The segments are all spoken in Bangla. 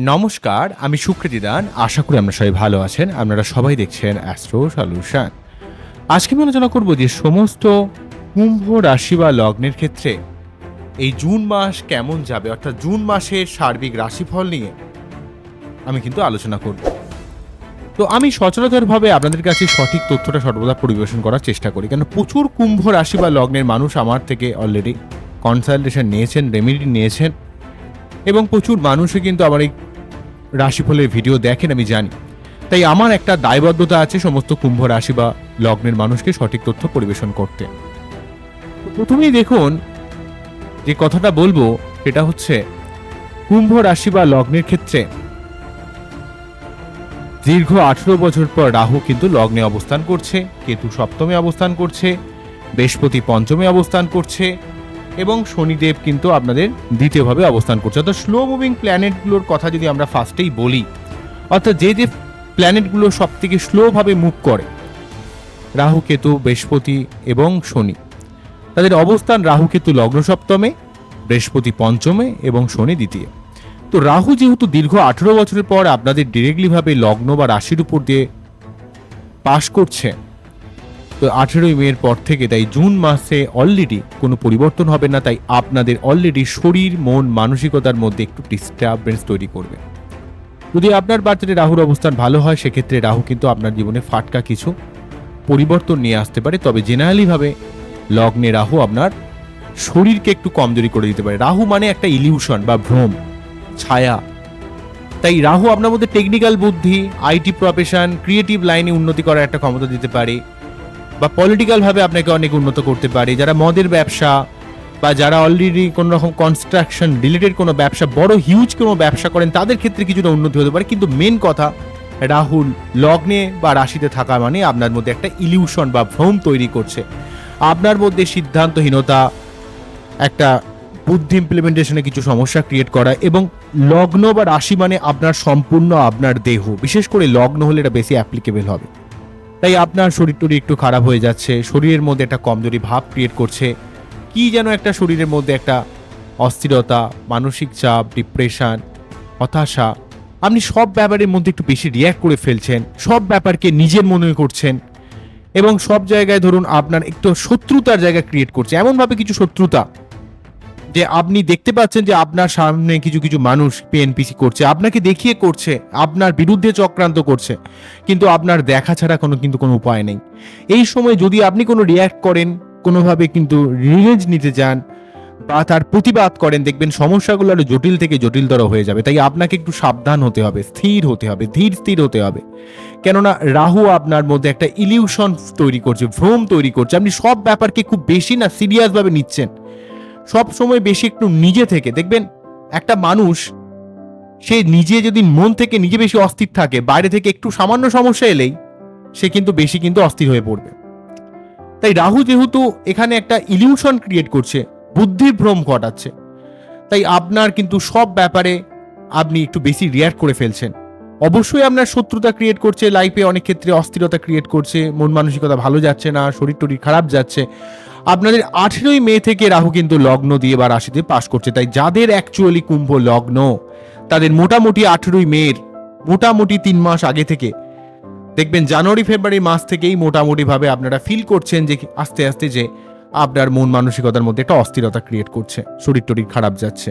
নমস্কার, আমি সুকৃতি দান। আশা করি আপনারা সবাই ভালো আছেন। আপনারা সবাই দেখছেন অ্যাস্ট্রো সলিউশন আজকে আমি আলোচনা করব যে সমস্ত কুম্ভ রাশি বা লগ্নের ক্ষেত্রে এই জুন মাস কেমন যাবে? অর্থাৎ জুন মাসের সার্বিক রাশিফল নিয়ে আমি কিন্তু আলোচনা করব। তো আমি সচরাচরভাবে আপনাদের কাছে সঠিক তথ্যটা সর্বদা পরিবেশন করার চেষ্টা করি। কেন প্রচুর কুম্ভ রাশি বা লগ্নের মানুষ আমার থেকে অলরেডি কনসালটেশন নিয়েছেন রেমেডি নিয়েছেন এবং প্রচুর মানুষই কিন্তু আমার এই রাশিফলের ভিডিও দেখেন, আমি জানি। তাই আমার একটা দায়বদ্ধতা আছে সমস্ত কুম্ভ রাশি বা লগ্নের মানুষকে সঠিক তথ্য পরিবেশন করতে। প্রথমেই দেখুন, যে কথাটা বলব সেটা হচ্ছে, কুম্ভ রাশি বা লগ্নের ক্ষেত্রে দীর্ঘ আঠেরো বছর পর রাহু কিন্তু লগ্নে অবস্থান করছে, কেতু সপ্তমে অবস্থান করছে, বৃহস্পতি পঞ্চমে অবস্থান করছে এবং শনিদেব কিন্তু আপনাদের দ্বিতীয়ভাবে অবস্থান করছে। অর্থাৎ স্লো মুভিং প্ল্যানেটগুলোর কথা যদি আমরা ফার্স্টেই বলি, অর্থাৎ যে যে প্ল্যানেটগুলো সব থেকে স্লোভাবে মুভ করে, রাহু, কেতু, বৃহস্পতি এবং শনি, তাদের অবস্থান রাহু, কেতু লগ্ন সপ্তমে, বৃহস্পতি পঞ্চমে এবং শনি দ্বিতীয়। তো রাহু যেহেতু দীর্ঘ আঠেরো বছরের পর আপনাদের ডিরেক্টলিভাবে লগ্ন বা রাশির উপর দিয়ে পাশ করছে, তো আঠেরোই মের পর থেকে তাই জুন মাসে অলরেডি কোনো পরিবর্তন হবে না, তাই আপনাদের অলরেডি শরীর, মন, মানসিকতার মধ্যে একটু ডিস্টারবেন্স তৈরি করবে। যদি আপনার বাচ্চাদের রাহুর অবস্থান ভালো হয়, সেক্ষেত্রে রাহু কিন্তু আপনার জীবনে ফাটকা কিছু পরিবর্তন নিয়ে আসতে পারে, তবে জেনারেলিভাবে লগ্নে রাহু আপনার শরীরকে একটু কমজোরি করে দিতে পারে। রাহু মানে একটা ইলিউশন বা ভ্রম। ছায়া। তাই রাহু আপনার মধ্যে টেকনিক্যাল বুদ্ধি আইটি প্রফেশন ক্রিয়েটিভ লাইনে উন্নতি করার একটা ক্ষমতা দিতে পারে বা পলিটিক্যালভাবে আপনাকে অনেক উন্নত করতে পারে। যারা মদের ব্যবসা বা যারা অলরেডি কোনো রকম কনস্ট্রাকশন রিলেটেড কোনো ব্যবসা, বড় হিউজ কোনো ব্যবসা করেন, তাদের ক্ষেত্রে কিছুটা উন্নতি হতে পারে। কিন্তু মেন কথা, রাহুল লগ্নে বা রাশিতে থাকা মানে আপনার মধ্যে একটা ইলিউশন বা ভ্রম তৈরি করছে। আপনার মধ্যে সিদ্ধান্তহীনতা, একটা বুদ্ধি ইমপ্লিমেন্টেশনে কিছু সমস্যা ক্রিয়েট করা এবং লগ্ন বা রাশি মানে আপনার সম্পূর্ণ আপনার দেহ। বিশেষ করে লগ্ন হলে এটা বেশি অ্যাপ্লিকেবল হবে। তাই আপনার শরীর টরীর একটু খারাপ হয়ে যাচ্ছে, শরীরের মধ্যে একটা কমজোরি ভাব ক্রিয়েট করছে। কি যেন একটা শরীরের মধ্যে একটা অস্থিরতা, মানসিক চাপ ডিপ্রেশন হতাশা। আপনি সব ব্যাপারের মধ্যে একটু বেশি রিয়্যাক্ট করে ফেলছেন, সব ব্যাপারকে নিজের মনে করছেন এবং সব জায়গায় ধরুন আপনার একটু শত্রুতার জায়গা ক্রিয়েট করছে। এমনভাবে কিছু শত্রুতা যে আপনি দেখতে পাচ্ছেন যে আপনার সামনে কিছু কিছু মানুষ পিএনপিসি করছে, আপনাকে দেখিয়ে করছে, আপনার বিরুদ্ধে চক্রান্ত করছে, কিন্তু আপনার দেখা ছাড়া কোনো, কিন্তু কোনো উপায় নেই। এই সময় যদি আপনি কোনো রিয়্যাক্ট করেন, কোনোভাবে কিন্তু রিভেঞ্জ নিতে যান, বা তার প্রতিবাদ করেন, দেখবেন সমস্যাগুলো আরও জটিল থেকে জটিলতর হয়ে যাবে। তাই আপনাকে একটু সাবধান হতে হবে, স্থির হতে হবে, ধীর স্থির হতে হবে। কেননা রাহু আপনার মধ্যে একটা ইলিউশন তৈরি করছে, ভ্রম তৈরি করছে। আপনি সব ব্যাপারকে খুব বেশি না সিরিয়াসভাবে নিচ্ছেন। সব সময় বেশি একটু নিজে থেকে। দেখবেন, একটা মানুষ, সে নিজে যদি মন থেকে নিজে বেশি অস্থির থাকে, বাইরে থেকে একটু সামান্য সমস্যা এলেই সে কিন্তু বেশি কিন্তু অস্থির হয়ে পড়বে। তাই রাহু যেহেতু এখানে একটা ইলিউশন ক্রিয়েট করছে, বুদ্ধির ভ্রম ঘটাচ্ছে, তাই আপনার কিন্তু সব ব্যাপারে আপনি একটু বেশি রিয়াক্ট করে ফেলছেন। অবশ্যই আপনার শত্রুতা ক্রিয়েট করছে লাইফে অনেক ক্ষেত্রে অস্থিরতা ক্রিয়েট করছে, মন মানসিকতা ভালো যাচ্ছে না শরীর টরীর খারাপ যাচ্ছে আপনাদের আঠেরোই মে থেকে রাহু কিন্তু লগ্ন দিয়ে বা রাশিতে পাশ করছে, তাই যাদের অ্যাকচুয়ালি কুম্ভ লগ্ন, তাদের মোটামুটি আঠেরোই মের, মোটামুটি তিন মাস আগে থেকে। দেখবেন জানুয়ারি, ফেব্রুয়ারি মাস থেকেই মোটামুটি ভাবে আপনারা ফিল করছেন যে আস্তে আস্তে যে আপনার মন মানসিকতার মধ্যে একটা অস্থিরতা ক্রিয়েট করছে, শরীর টরীর খারাপ যাচ্ছে।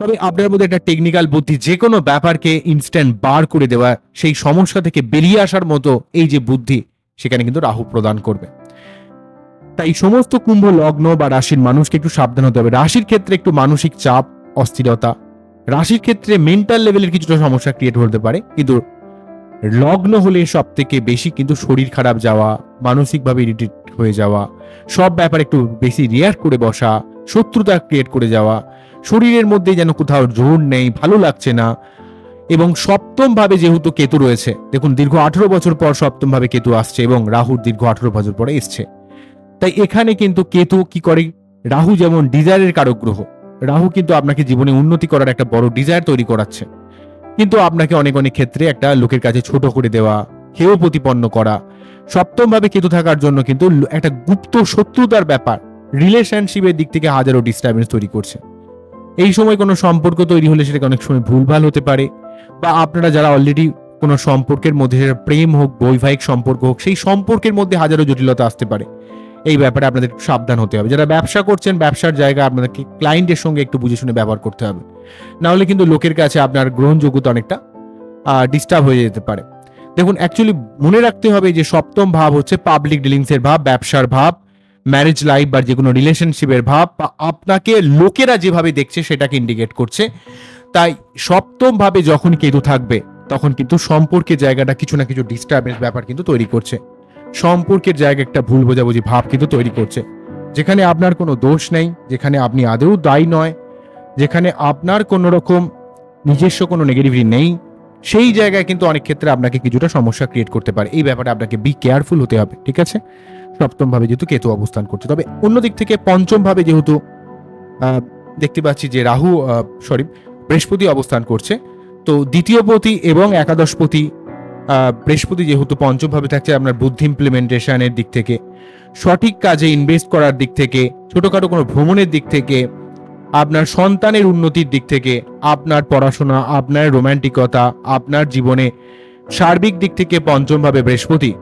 তবে আপনার মধ্যে একটা টেকনিক্যাল বুদ্ধি যে কোনো ব্যাপারকে ইনস্ট্যান্ট বার করে দেওয়া, সেই সমস্যা থেকে বেরিয়ে আসার মতো এই যে বুদ্ধি, সেখানে কিন্তু রাহু প্রদান করবে। তাই সমস্ত কুম্ভ, লগ্ন বা রাশির মানুষকে একটু সাবধান হতে হবে। রাশির ক্ষেত্রে একটু মানসিক চাপ, অস্থিরতা। রাশির ক্ষেত্রে মেন্টাল লেভেলের কিছুটা সমস্যা ক্রিয়েট হতে পারে। কিন্তু লগ্ন হলে সব থেকে বেশি কিন্তু শরীর খারাপ যাওয়া, মানসিকভাবে ইরিটেট হয়ে যাওয়া, সব ব্যাপারে একটু বেশি রিয়াক্ট করে বসা, শত্রুতা ক্রিয়েট করে যাওয়া, শরীরের মধ্যে যেন কোথাও জোর নেই, ভালো লাগছে না এবং সপ্তম ভাবে যেহেতু কেতু রয়েছে, দেখুন দীর্ঘ আঠেরো বছর পর সপ্তম ভাবে কেতু আসছে এবং রাহুর দীর্ঘ আঠেরো বছর পরে এসছে। তাই এখানে কিন্তু কেতু কি করে? রাহু যেমন ডিজায়ারের কারক গ্রহ, রাহু কিন্তু আপনাকে জীবনে উন্নতি করার একটা বড় ডিজায়ার তৈরি করাচ্ছে। কিন্তু আপনাকে অনেক অনেক ক্ষেত্রে একটা লোকের কাছে ছোট করে দেওয়া, হেয় প্রতিপন্ন করা সপ্তম ভাবে কেতু থাকার জন্য কিন্তু একটা গুপ্ত শত্রুতার ব্যাপার রিলেশনশিপের দিক থেকে হাজারো ডিস্টারবেন্স তৈরি করছে। এই সময় কোনো সম্পর্ক তৈরি হলে সেটাকে অনেক সময় ভুলভাল হতে পারে, বা আপনারা যারা অলরেডি কোনো সম্পর্কের মধ্যে প্রেম হোক, বৈবাহিক সম্পর্ক হোক, সেই সম্পর্কের মধ্যে হাজারো জটিলতা আসতে পারে। এই ব্যাপারে আপনাদের একটু সাবধান হতে হবে। যারা ব্যবসা করছেন, ব্যবসার জায়গা আপনাদেরকে ক্লায়েন্টের সঙ্গে একটু বুঝে শুনে ব্যবহার করতে হবে। না হলে কিন্তু লোকের কাছে আপনার গ্রহণযোগ্যতা অনেকটা ডিস্টার্ব হয়ে যেতে পারে। দেখুন অ্যাকচুয়ালি মনে রাখতে হবে যে সপ্তম ভাব হচ্ছে পাবলিক ডিলিংসের ভাব, ব্যবসার ভাব ম্যারেজ লাইফ বা যে কোনো রিলেশনশিপের ভাব, বা আপনাকে লোকেরা যেভাবে দেখছে সেটাকে ইন্ডিকেট করছে। তাই সপ্তম ভাবে যখন কেতু থাকবে, তখন কিন্তু সম্পর্কে জায়গাটা কিছু না কিছু ডিস্টারবেন্স ব্যাপার কিন্তু তৈরি করছে। সম্পর্কের জায়গা একটা ভুল বোঝাবুঝি ভাব কিন্তু তৈরি করছে। যেখানে আপনার কোনো দোষ নেই যেখানে আপনি আদৌ দায়ী নয় যেখানে আপনার কোনো রকম নিজস্ব কোনো নেগেটিভিটি নেই সেই জায়গায় কিন্তু অনেক ক্ষেত্রে আপনাকে কিছুটা সমস্যা ক্রিয়েট করতে পারে। এই ব্যাপারে আপনাকে বি কেয়ারফুল হতে হবে ঠিক আছে? সপ্তমভাবে যেহেতু কেতু অবস্থান করছে। তবে অন্যদিক থেকে পঞ্চমভাবে যেহেতু দেখতে পাচ্ছি যে রাহু সরি বৃহস্পতি অবস্থান করছে। তো দ্বিতীয় পতি এবং একাদশ পতি আহ, বৃহস্পতি যেহেতু পঞ্চমভাবে থাকছে আপনার বুদ্ধি ইমপ্লিমেন্টেশনের দিক থেকে, সঠিক কাজে ইনভেস্ট করার দিক থেকে, ছোটোখাটো কোনো ভ্রমণের দিক থেকে, আপনার সন্তানের উন্নতির দিক থেকে, আপনার পড়াশোনা, আপনার রোম্যান্টিকতা আপনার জীবনে সার্বিক দিক থেকে পঞ্চমভাবে বৃহস্পতি,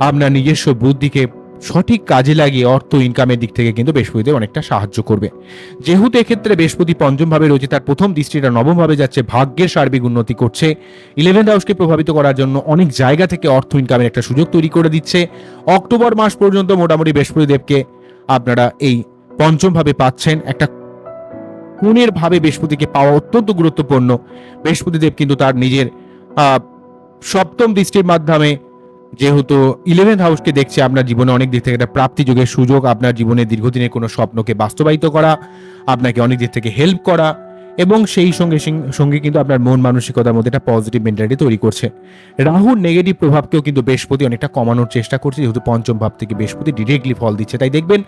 আপনার নিজস্ব বুদ্ধিকে সঠিক কাজে লাগিয়ে অর্থ ইনকামের দিক থেকে কিন্তু বৃহস্পতিতে অনেকটা সাহায্য করবে। যেহেতু এক্ষেত্রে বৃহস্পতি পঞ্চমভাবে রয়েছে, তার প্রথম দৃষ্টিটা নবমভাবে যাচ্ছে, ভাগ্যের সার্বিক উন্নতি করছে। ইলেভেন্থ হাউসকে প্রভাবিত করার জন্য অনেক জায়গা থেকে অর্থ ইনকামের একটা সুযোগ তৈরি করে দিচ্ছে। অক্টোবর মাস পর্যন্ত মোটামুটি বৃহস্পতি দেবকে আপনারা এই পঞ্চমভাবে পাচ্ছেন। একটা কোণের ভাবে বৃহস্পতিকে পাওয়া অত্যন্ত গুরুত্বপূর্ণ। বৃহস্পতিদেব কিন্তু তার নিজের সপ্তম দৃষ্টির মাধ্যমে যেহেতু ইলেভেন্থ হাউসকে দেখছে, আপনার জীবনে অনেক দিক থেকে একটা প্রাপ্তি যুগের সুযোগ, আপনার জীবনে দীর্ঘদিনের কোনো স্বপ্নকে বাস্তবায়িত করা, আপনাকে অনেক দিক থেকে হেল্প করা এবং সেই সঙ্গে সঙ্গে কিন্তু আপনার মন মানসিকতার মধ্যে একটা পজিটিভ মেন্টালিটি তৈরি করছে। রাহুর নেগেটিভ প্রভাবকেও কিন্তু বৃহস্পতি অনেকটা কমানোর চেষ্টা করছে, যেহেতু পঞ্চম ভাব থেকে বৃহস্পতি ডিরেক্টলি ফল দিচ্ছে। তাই দেখবেন,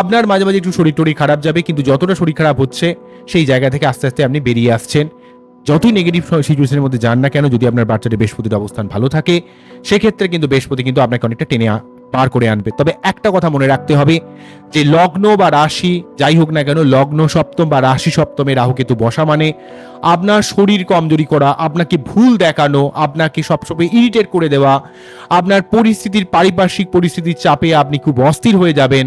আপনার মাঝে মাঝে একটু শরীর টরীর খারাপ যাবে, কিন্তু যতটা শরীর খারাপ হচ্ছে, সেই জায়গা থেকে আস্তে আস্তে আপনি বেরিয়ে আসছেন। যতই নেগেটিভ সিচুয়েশনের মধ্যে যান না কেন, যদি আপনার বাচ্চাটির বৃহস্পতির অবস্থান ভালো থাকে, সেক্ষেত্রে কিন্তু বৃহস্পতি কিন্তু আপনাকে অনেকটা টেনে পার করে আনবে। তবে একটা কথা মনে রাখতে হবে, যে লগ্ন বা রাশি, যাই হোক না কেন, লগ্ন সপ্তম বা রাশি সপ্তমে রাহু কেতু বসা মানে আপনার শরীর কমজোরি করা, আপনাকে ভুল দেখানো, আপনাকে সবসময় ইরিটেট করে দেওয়া, আপনার পরিস্থিতির, পারিপার্শ্বিক পরিস্থিতির চাপে আপনি খুব অস্থির হয়ে যাবেন।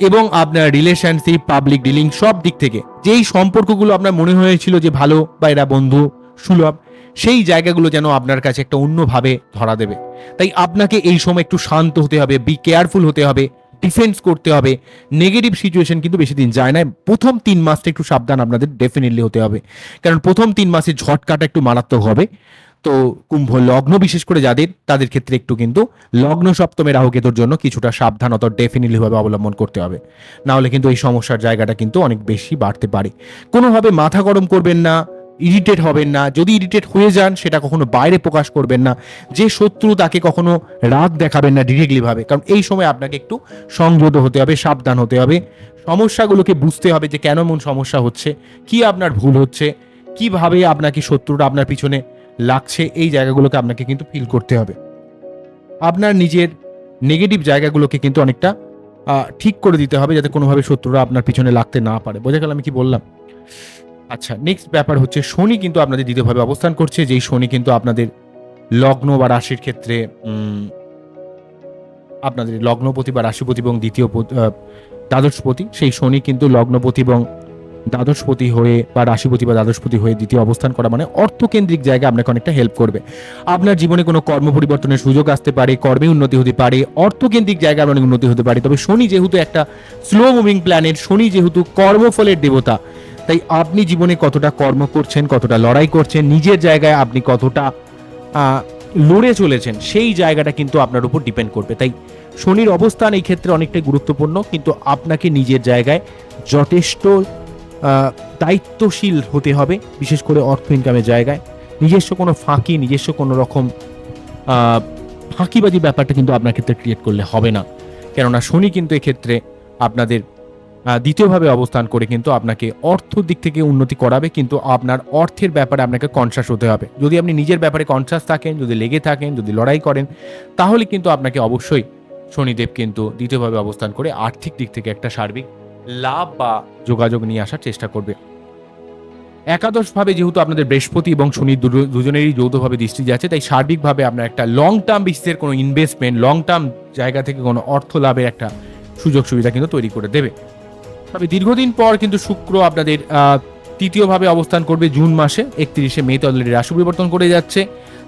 এবং আপনার রিলেশনশিপ পাবলিক ডিলিং সব দিক থেকে। যেই সম্পর্কগুলো আপনার মনে হয়েছিল যে ভালো বা এরা বন্ধু, সুলভ, সেই জায়গাগুলো যেন আপনার কাছে একটা অন্যভাবে ধরা দেবে। তাই আপনাকে এই সময় একটু শান্ত হতে হবে বি কেয়ারফুল হতে হবে ডিফেন্স করতে হবে। নেগেটিভ সিচুয়েশন কিন্তু বেশি দিন যায় না। প্রথম তিন মাসটা একটু সাবধান আপনাদের ডেফিনেটলি হতে হবে। কারণ প্রথম তিন মাসে ঝটকাটা একটু মারাত্মক হবে। তো কুম্ভ, লগ্ন বিশেষ করে যাদের, তাদের ক্ষেত্রে একটু কিন্তু লগ্ন সপ্তমে রাহুকেতুর জন্য কিছুটা সাবধানতা ডেফিনেটলি ভাবে অবলম্বন করতে হবে। না হলে কিন্তু এই সমস্যার জায়গাটা কিন্তু অনেক বেশি বাড়তে পারে। কোনোভাবে মাথা গরম করবেন না ইরিটেট হবেন না, যদি ইরিটেট হয়ে যান, সেটা কখনো বাইরে প্রকাশ করবেন না, যে শত্রু তাকে কখনো রাগ দেখাবেন না ডিরেক্টলি ভাবে, কারণ এই সময় আপনাকে একটু সংযত হতে হবে, সাবধান হতে হবে। সমস্যাগুলোকে বুঝতে হবে যে কেন এমন সমস্যা হচ্ছে, কি আপনার ভুল হচ্ছে, কীভাবে আপনাকে শত্রুরা আপনার পিছনে লাগছে এই জায়গাগুলোকে আপনাকে কিন্তু ফিল করতে হবে। আপনার নিজের নেগেটিভ জায়গাগুলোকে কিন্তু অনেকটা ঠিক করে দিতে হবে যাতে কোনোভাবে শত্রুরা আপনার পিছনে লাগতে না পারে। বোঝা গেল আমি কি বললাম? আচ্ছা নেক্সট ব্যাপার হচ্ছে শনি কিন্তু আপনাদের দ্বিতীয়ভাবে অবস্থান করছে, যেই শনি কিন্তু আপনাদের লগ্ন বা রাশির ক্ষেত্রে আপনাদের লগ্নপতি বা রাশিপতি এবং দ্বিতীয় দ্বাদশপতি, সেই শনি কিন্তু লগ্নপতি এবং দ্বাদশপতি হয়ে বা রাশিপতি বা দ্বাদশপতি হয়ে দ্বিতীয় অবস্থান করা মানে অর্থকেন্দ্রিক জায়গায় আপনাকে অনেকটা হেল্প করবে। আপনার জীবনে কোনো কর্ম পরিবর্তনের সুযোগ আসতে পারে, কর্মে উন্নতি হতে পারে, অর্থকেন্দ্রিক জায়গায় অনেক উন্নতি হতে পারে। তবে শনি যেহেতু একটা স্লো মুভিং প্ল্যানেট শনি যেহেতু কর্মফলের দেবতা, তাই আপনি জীবনে কতটা কর্ম করছেন, কতটা লড়াই করছেন, নিজের জায়গায় আপনি কতটা লড়ে চলেছেন, সেই জায়গাটা কিন্তু আপনার উপর ডিপেন্ড করবে। তাই শনির অবস্থান এই ক্ষেত্রে অনেকটাই গুরুত্বপূর্ণ, কিন্তু আপনাকে নিজের জায়গায় যথেষ্ট দায়িত্বশীল হতে হবে, বিশেষ করে অর্থ ইনকামের জায়গায়। নিজস্ব কোনো ফাঁকি, নিজস্ব কোনো রকম ফাঁকিবাজি ব্যাপারটা কিন্তু আপনার ক্ষেত্রে ক্রিয়েট করলে হবে না। কেননা শনি কিন্তু এক্ষেত্রে আপনাদের দ্বিতীয়ভাবে অবস্থান করে কিন্তু আপনাকে অর্থ দিক থেকে উন্নতি করাবে, কিন্তু আপনার অর্থের ব্যাপারে আপনাকে কনসাস হতে হবে। যদি আপনি নিজের ব্যাপারে কনসাস থাকেন, যদি লেগে থাকেন, যদি লড়াই করেন, তাহলে কিন্তু আপনাকে অবশ্যই শনিদেব কিন্তু দ্বিতীয়ভাবে অবস্থান করে আর্থিক দিক থেকে একটা সার্বিক লাভ বা যোগাযোগ নিয়ে আসার চেষ্টা করবে। একাদশভাবে যেহেতু আপনাদের বৃহস্পতি এবং শনি দুজনেরই যৌথভাবে দৃষ্টি যাচ্ছে, তাই সার্বিকভাবে আপনার একটা লং টার্ম বিশ্বের কোনো ইনভেস্টমেন্ট লং টার্ম জায়গা থেকে কোনো অর্থ লাভের একটা সুযোগ সুবিধা কিন্তু তৈরি করে দেবে। তবে দীর্ঘদিন পর কিন্তু শুক্র আপনাদের তৃতীয়ভাবে অবস্থান করবে জুন মাসে, একত্রিশে মে তো অলরেডি রাশি পরিবর্তন করে যাচ্ছে।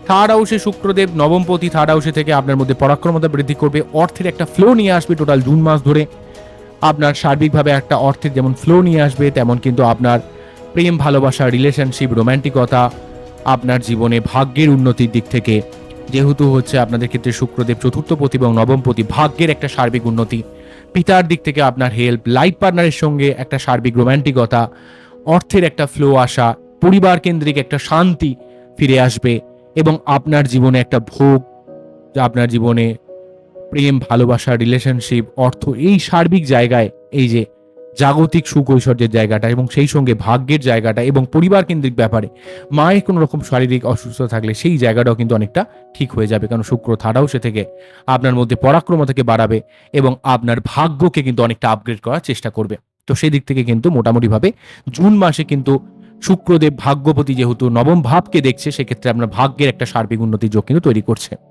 থার্ড হাউসে শুক্রদেব, নবমপতি থার্ড হাউসে থেকে আপনার মধ্যে পরাক্রমতা বৃদ্ধি করবে, অর্থের একটা ফ্লো নিয়ে আসবে টোটাল জুন মাস ধরে। আপনার সার্বিকভাবে একটা অর্থের যেমন ফ্লো নিয়ে আসবে, তেমন কিন্তু আপনার প্রেম, ভালোবাসা রিলেশনশিপ রোম্যান্টিকতা আপনার জীবনে ভাগ্যের উন্নতির দিক থেকে, যেহেতু হচ্ছে আপনাদের ক্ষেত্রে শুক্রদেব চতুর্থপতি এবং নবমপতি ভাগ্যের একটা সার্বিক উন্নতি। পিতার দিক থেকে আপনার হেল্প লাইফ পার্টনারের সঙ্গে একটা সার্বিক রোম্যান্টিকতা অর্থের একটা ফ্লো আসা, পরিবার কেন্দ্রিক একটা শান্তি ফিরে আসবে এবং আপনার জীবনে একটা ভোগ, যা আপনার জীবনে প্রেম, ভালোবাসা রিলেশনশিপ অর্থ এই সার্বিক জায়গায় এই যে জাগতিক সুখ ঐশ্বর্যের জায়গাটা এবং সেই সঙ্গে ভাগ্যের জায়গাটা এবং পরিবার কেন্দ্রিক ব্যাপারে মায়ের কোনো রকম শারীরিক অসুস্থতা থাকলে সেই জায়গাটাও কিন্তু অনেকটা ঠিক হয়ে যাবে। কারণ শুক্র থার্ড সে থেকে আপনার মধ্যে পরাক্রমতাকে বাড়াবে এবং আপনার ভাগ্যকে কিন্তু অনেকটা আপগ্রেড করার চেষ্টা করবে। তো সেই দিক থেকে কিন্তু মোটামুটিভাবে জুন মাসে কিন্তু শুক্রদেব ভাগ্যপতি যেহেতু নবম ভাবকে দেখছে, সেক্ষেত্রে আপনার ভাগ্যের একটা সার্বিক উন্নতির যোগ কিন্তু তৈরি করছে।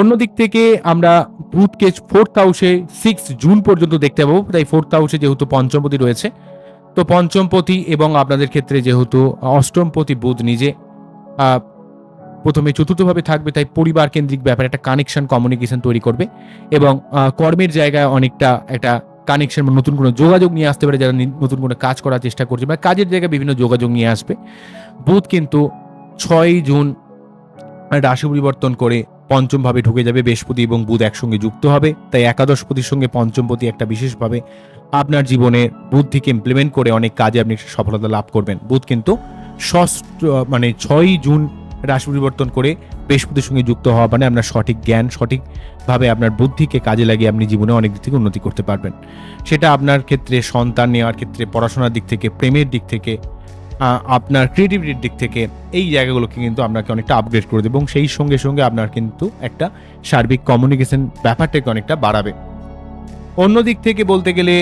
অন্যদিক থেকে আমরা বুধকে ফোর্থ হাউসে সিক্স জুন পর্যন্ত দেখতে পাবো। তাই ফোর্থ হাউসে যেহেতু পঞ্চমপতি রয়েছে, তো পঞ্চমপতি এবং আপনাদের ক্ষেত্রে যেহেতু অষ্টমপতি বুধ নিজে প্রথমে চতুর্থভাবে থাকবে, তাই পরিবার কেন্দ্রিক ব্যাপারে একটা কানেকশন কমিউনিকেশন তৈরি করবে এবং কর্মের জায়গায় অনেকটা একটা কানেকশন নতুন কোনো যোগাযোগ নিয়ে আসতে পারে যারা নতুন কোনো কাজ করার চেষ্টা করছে বা কাজের জায়গায় বিভিন্ন যোগাযোগ নিয়ে আসবে। বুধ কিন্তু ছয় জুন রাশি পরিবর্তন করে পঞ্চম ভাবে ঢুকে যাবে, বৃহস্পতি এবং বুধ একসঙ্গে যুক্ত হবে। তাই একাদশপতির সঙ্গে পঞ্চমপতি একটা বিশেষভাবে আপনার জীবনে বুদ্ধিকে ইমপ্লিমেন্ট করে অনেক কাজে আপনি সফলতা লাভ করবেন। বুধ কিন্তু ষষ্ঠ মানে ছয়ই জুন রাশি পরিবর্তন করে বৃহস্পতির সঙ্গে যুক্ত হওয়া মানে আপনার সঠিক জ্ঞান, সঠিকভাবে আপনার বুদ্ধিকে কাজে লাগিয়ে আপনি জীবনে অনেক দিক থেকে উন্নতি করতে পারবেন। সেটা আপনার ক্ষেত্রে সন্তান নেওয়ার ক্ষেত্রে, পড়াশোনার দিক থেকে, প্রেমের দিক থেকে আপনার ক্রিয়েটিভিটির দিক থেকে এই জায়গাগুলোকে কিন্তু আপনাকে অনেকটা আপগ্রেড করে দেবে এবং সেই সঙ্গে সঙ্গে আপনার কিন্তু একটা সার্বিক কমিউনিকেশন ব্যাপারটাকে অনেকটা বাড়াবে। অন্য দিক থেকে বলতে গেলে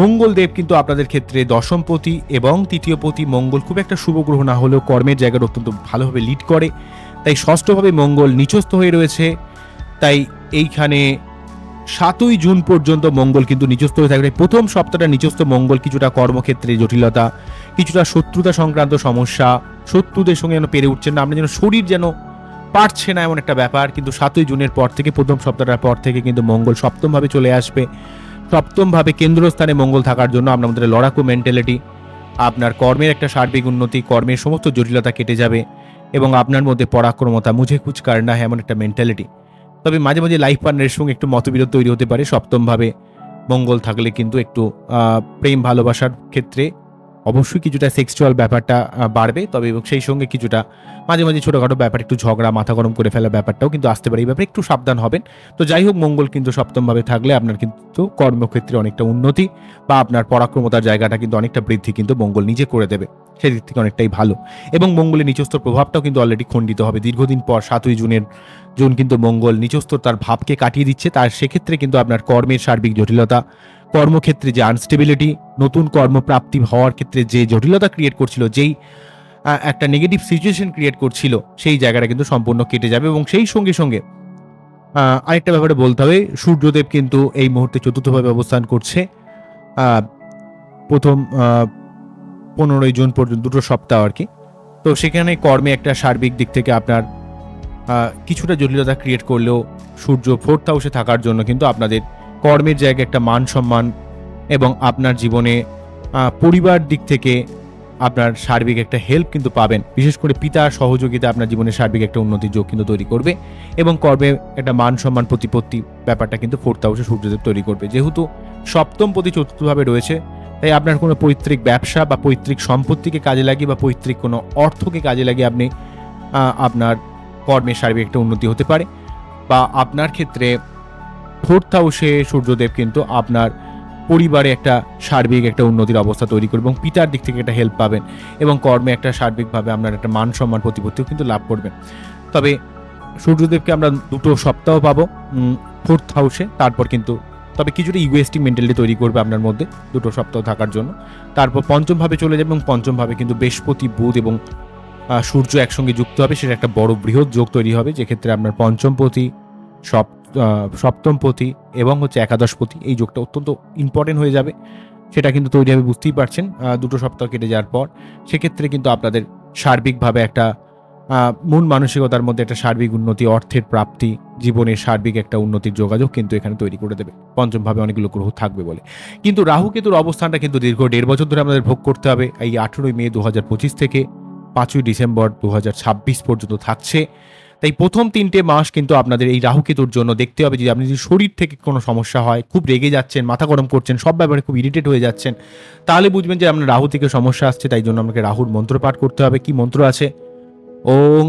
মঙ্গলদেব কিন্তু আপনাদের ক্ষেত্রে দশমপতি এবং তৃতীয়পতি মঙ্গল খুব একটা শুভ গ্রহ না হলেও কর্মের জায়গাটা অত্যন্ত ভালোভাবে লিড করে। তাই ষষ্ঠভাবে মঙ্গল নিচস্থ হয়ে রয়েছে। তাই এইখানে সাতই জুন পর্যন্ত মঙ্গল কিন্তু নিচস্থ হয়ে থাকবে। প্রথম সপ্তাহটা নিচস্থ মঙ্গল কিছুটা কর্মক্ষেত্রে জটিলতা, কিছুটা শত্রুতা সংক্রান্ত সমস্যা, শত্রুদের সঙ্গে যেন পেরে উঠছেন না আপনার যেন শরীর যেন পারছে না এমন একটা ব্যাপার। কিন্তু সাতই জুনের পর থেকে, প্রথম সপ্তাহটার পর থেকে কিন্তু মঙ্গল সপ্তমভাবে চলে আসবে। সপ্তমভাবে কেন্দ্রস্থানে মঙ্গল থাকার জন্য আপনার মধ্যে লড়াকু মেন্টালিটি আপনার কর্মের একটা সার্বিক উন্নতি, কর্মের সমস্ত জটিলতা কেটে যাবে এবং আপনার মধ্যে পরাক্রমতা, মুঝে কুচ না, এমন একটা মেন্টালিটি তবে মাঝে মাঝে লাইফ পার্টনারের সঙ্গে একটু মতবিরোধ তৈরি হতে পারে। সপ্তমভাবে মঙ্গল থাকলে কিন্তু একটু প্রেম ভালোবাসার ক্ষেত্রে অবশ্যই কিছুটা সেক্সুয়াল ব্যাপারটা বাড়বে। তবে সেই সঙ্গে কিছুটা মাঝে মাঝে ছোটোখাটো ব্যাপার, একটু ঝগড়া, মাথা গরম করে ফেলার ব্যাপারটাও কিন্তু আসতে পারে। এই ব্যাপারে একটু সাবধান হবেন। তো যাই হোক, মঙ্গল কিন্তু সপ্তমভাবে থাকলে আপনার কিন্তু কর্মক্ষেত্রে অনেকটা উন্নতি বা আপনার পরাক্রমতার জায়গাটা কিন্তু অনেকটা বৃদ্ধি কিন্তু মঙ্গল নিজে করে দেবে। সেদিক থেকে অনেকটাই ভালো। এবং মঙ্গলের নিচস্তর প্রভাবটাও কিন্তু অলরেডি খণ্ডিত হবে। দীর্ঘদিন পর সাতই জুনের, জুন কিন্তু মঙ্গল নিচস্তর তার ভাবকে কাটিয়ে দিচ্ছে। তার সেক্ষেত্রে কিন্তু আপনার কর্মের সার্বিক জটিলতা, কর্মক্ষেত্রে যে আনস্টেবিলিটি নতুন কর্মপ্রাপ্তি হওয়ার ক্ষেত্রে যে জটিলতা ক্রিয়েট করছিল, যেই একটা নেগেটিভ সিচুয়েশন ক্রিয়েট করছিল, সেই জায়গাটা কিন্তু সম্পূর্ণ কেটে যাবে এবং সেই সঙ্গে সঙ্গে আরেকটা ব্যাপারে বলতে হবে, সূর্যদেব কিন্তু এই মুহূর্তে চতুর্থভাবে অবস্থান করছে। প্রথম পনেরোই জুন পর্যন্ত, দুটো সপ্তাহ আর কি। তো সেখানে কর্মে একটা সার্বিক দিক থেকে আপনার কিছুটা জটিলতা ক্রিয়েট করলেও সূর্য ফোর্থ হাউসে থাকার জন্য কিন্তু আপনাদের কর্মের জায়গায় একটা মান সম্মান এবং আপনার জীবনে পরিবার দিক থেকে আপনার সার্বিক একটা হেল্প কিন্তু পাবেন। বিশেষ করে পিতার সহযোগিতা আপনার জীবনে সার্বিক একটা উন্নতির যোগ কিন্তু তৈরি করবে এবং কর্মে একটা মান সম্মান প্রতিপত্তি ব্যাপারটা কিন্তু ফোর্থ হাউসে সূর্যদেব তৈরি করবে। যেহেতু সপ্তম প্রতি চতুর্থভাবে রয়েছে, তাই আপনার কোনো পৈতৃক ব্যবসা বা পৈতৃক সম্পত্তিকে কাজে লাগিয়ে বা পৈতৃক কোনো অর্থকে কাজে লাগিয়ে আপনি আপনার কর্মের সার্বিক একটা উন্নতি হতে পারে বা আপনার ক্ষেত্রে ফোর্থ হাউসে সূর্যদেব কিন্তু আপনার পরিবারে একটা সার্বিক একটা উন্নতির অবস্থা তৈরি করবে এবং পিতার দিক থেকে একটা হেল্প পাবেন এবং কর্মে একটা সার্বিকভাবে আপনার একটা মান সম্মান প্রতিপত্তিও কিন্তু লাভ করবেন। তবে সূর্যদেবকে আমরা দুটো সপ্তাহ পাবো ফোর্থ হাউসে তারপর কিন্তু তবে কিছুটা ইউএসটি মেন্টালিটি তৈরি করবে আপনার মধ্যে দুটো সপ্তাহ থাকার জন্য। তারপর পঞ্চমভাবে চলে যাবে এবং পঞ্চমভাবে কিন্তু বৃহস্পতি, বুধ এবং সূর্য একসঙ্গে যুক্ত হবে, সেটা একটা বড় বৃহৎ যোগ তৈরি হবে। যেক্ষেত্রে আপনার পঞ্চমপতি সপ আহ, সপ্তমপতি এবং হচ্ছে একাদশ একাদশপতি এই যোগটা অত্যন্ত ইম্পর্টেন্ট হয়ে যাবে। সেটা কিন্তু তৈরি হবে বুঝতেই পারছেন দুটো সপ্তাহ কেটে যাওয়ার পর। সেক্ষেত্রে কিন্তু আপনাদের সার্বিকভাবে একটা মন মানসিকতার মধ্যে একটা সার্বিক উন্নতি অর্থের প্রাপ্তি জীবনের সার্বিক একটা উন্নতির যোগাযোগ কিন্তু এখানে তৈরি করে দেবে। পঞ্চমভাবে অনেকগুলো গ্রহ থাকবে বলে। কিন্তু রাহু কেতুর অবস্থানটা কিন্তু দীর্ঘ দেড় বছর ধরে আমাদের ভোগ করতে হবে। এই আঠেরোই মে দু হাজার পঁচিশ থেকে পাঁচই ডিসেম্বর দু হাজার ছাব্বিশ পর্যন্ত থাকছে। তাই প্রথম তিনটে মাস কিন্তু আপনাদের এই রাহু কেতুর জন্য দেখতে হবে যে আপনি যদি শরীর থেকে কোনো সমস্যা হয়, খুব রেগে যাচ্ছেন, মাথা গরম করছেন, সব ব্যাপারে খুব ইরিটেট হয়ে যাচ্ছেন, তাহলে বুঝবেন যে আপনার রাহু থেকে সমস্যা আসছে, তাই জন্য আপনাকে রাহুর মন্ত্র পাঠ করতে হবে। কি মন্ত্র আছে? ওং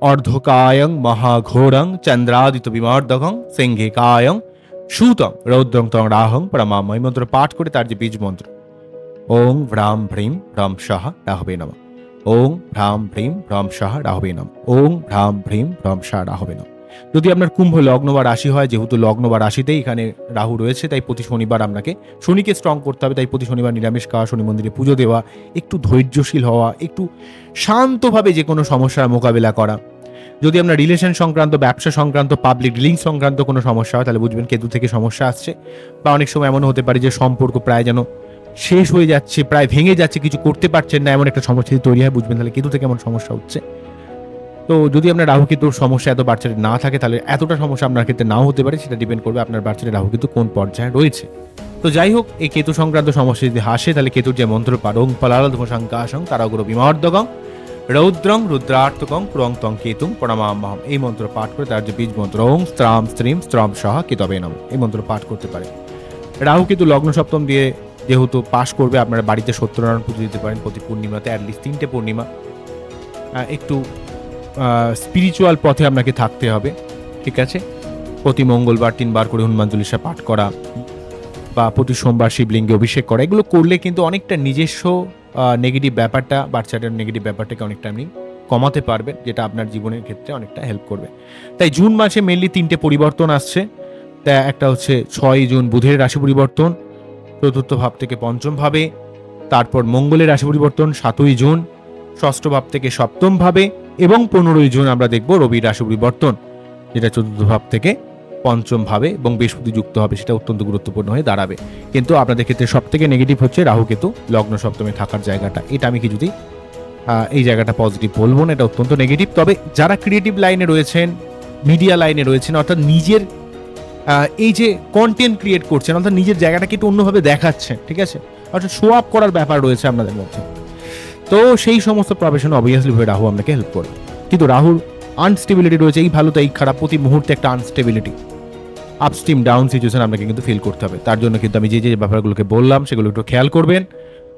অর্ধকায়ং মহাঘোরং চন্দ্রাদিত সিংহে কায়ং সুতং রৌদ্রং তং রাহং প্রমাম এই মন্ত্র পাঠ করে তার যে বীজ মন্ত্র। ওং ভ্রাম ভ্রীম ভ্রম সহ রাহবে নম। ওং ভ্রাম ভ্রীম ভ্রম সহ রাহবে নম ওং ভ্রাম ভ্রীম ভ্রম সহ রাহবে নম যদি আপনার কুম্ভ লগ্ন বা রাশি হয়, যেহেতু লগ্ন বা রাশিতেই এখানে রাহু রয়েছে, তাই প্রতি শনিবার আপনাকে শনিকে স্ট্রং করতে হবে, তাই প্রতি শনিবার নিরামিষ খাওয়া, শনি মন্দিরে পুজো দেওয়া, একটু ধৈর্যশীল হওয়া, একটু শান্তভাবে যে কোনো সমস্যার মোকাবিলা করা। যদি আপনার রিলেশন সংক্রান্ত, ব্যবসা সংক্রান্ত পাবলিক ডিলিং সংক্রান্ত কোনো সমস্যা হয়, তাহলে বুঝবেন কেতু থেকে সমস্যা আসছে। বা অনেক সময় এমন হতে পারে যে সম্পর্ক প্রায় যেন শেষ হয়ে যাচ্ছে, প্রায় ভেঙে যাচ্ছে, কিছু করতে পারছেন না, এমন একটা সমস্যা যদি তৈরি হয়, বুঝবেন তাহলে কেতু থেকে এমন সমস্যা হচ্ছে। তো যদি আপনার রাহু কেতুর সমস্যা এত বাচ্চাদের না থাকে, তাহলে এতটা সমস্যা আপনার ক্ষেত্রে নাও হতে পারে, সেটা ডিপেন্ড করবে আপনার বাচ্চাদের রাহু কেতু কোন পর্যায়ে রয়েছে। তো যাই হোক, এই কেতু সংক্রান্ত সমস্যা যদি হাসে, তাহলে কেতুর যে মন্ত্র পারং পলালধম শঙ্কাশং কারাগুরু বিমর্দগং রৌদ্রং রুদ্রার্থকং ক্রং তং কেতুং প্রণামামহম এই মন্ত্র পাঠ করে তার যে বীজ মন্ত্র, ওং স্ত্রাম স্ত্রীম স্ত্রম সহ কেতবে নম। এই মন্ত্র পাঠ করতে পারে। রাহু কেতু লগ্ন সপ্তম দিয়ে যেহেতু পাশ করবে, আপনারা বাড়িতে সত্যনারায়ণ পুজো দিতে পারেন প্রতি পূর্ণিমাতে অ্যাটলিস্ট তিনটে পূর্ণিমা। একটু স্পিরিচুয়াল পথে আপনাকে থাকতে হবে, ঠিক আছে? প্রতি মঙ্গলবার তিনবার করে হনুমান চল্লিশা পাঠ করা, বা প্রতি সোমবার শিবলিঙ্গে অভিষেক করা, এগুলো করলে কিন্তু অনেকটা নিজস্ব নেগেটিভ ব্যাপারটা, বাচ্চাটার নেগেটিভ ব্যাপারটাকে অনেকটা আপনি কমাতে পারবেন, যেটা আপনার জীবনের ক্ষেত্রে অনেকটা হেল্প করবে। তাই জুন মাসে মেনলি তিনটে পরিবর্তন আসছে। তা একটা হচ্ছে ছয় জুন বুধের রাশি পরিবর্তন চতুর্থ ভাব থেকে পঞ্চম ভাবে, তারপর মঙ্গলের রাশি পরিবর্তন সাতই জুন, ষষ্ঠ ভাব থেকে সপ্তম ভাবে এবং পনেরোই জুন আমরা দেখব রবির রাশি পরিবর্তন, যেটা চতুর্থ ভাব থেকে পঞ্চম ভাবে এবং বৃহস্পতি যুক্ত হবে, সেটা অত্যন্ত গুরুত্বপূর্ণ হয়ে দাঁড়াবে। কিন্তু আপনাদের ক্ষেত্রে সব থেকে নেগেটিভ হচ্ছে রাহু কেতু, লগ্ন সপ্তমে থাকার জায়গাটা। এটা আমি কিছুতেই এই জায়গাটা পজিটিভ বলব না, এটা অত্যন্ত নেগেটিভ তবে যারা ক্রিয়েটিভ লাইনে রয়েছেন মিডিয়া লাইনে রয়েছেন, অর্থাৎ নিজের এই যে কন্টেন্ট ক্রিয়েট করছেন, অর্থাৎ নিজের জায়গাটাকে একটু অন্যভাবে দেখাচ্ছেন, ঠিক আছে? অর্থাৎ শো আপ করার ব্যাপার রয়েছে আপনাদের মধ্যে। তো সেই সমস্ত প্রফেশন অবভিয়াসলি ভাবে রাহু আপনাকে হেল্প করবে। কিন্তু রাহুর আনস্টেবিলিটি রয়েছে, এই ভালো তো, এই খারাপ, প্রতি মুহূর্তে একটা আনস্টেবিলিটি আপস্টিম ডাউন সিচুয়েশন আপনাকে কিন্তু ফিল করতে হবে। তার জন্য কিন্তু আমি যে যে ব্যাপারগুলোকে বললাম, সেগুলো একটু খেয়াল করবেন।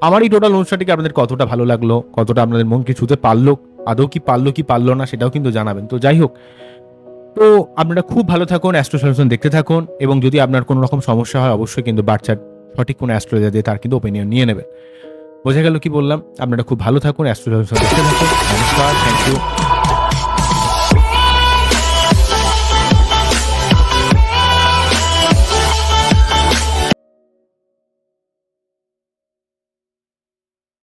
আমার এই টোটাল অনুষ্ঠানটিকে আপনাদের কতটা ভালো লাগল, কতটা আপনাদের মনকে ছুতে পারল, আদৌ কি পারল কি পারল না, সেটাও কিন্তু জানাবেন। তো যাই হোক তো আপনারা খুব ভালো থাকুন অ্যাস্ট্রো সলিউশন দেখতে থাকুন এবং যদি আপনার কোনো রকম সমস্যা হয়, অবশ্যই কিন্তু বাচ্চার সঠিক কোনো অ্যাস্ট্রোলজার দিয়ে তার কিন্তু ওপিনিয়ন নিয়ে নেবেন। বোঝা গেল কি বললাম? আপনারা খুব ভালো থাকুন অ্যাস্ট্রো সলিউশন দেখতে থাকুন। নমস্কার থ্যাংক ইউ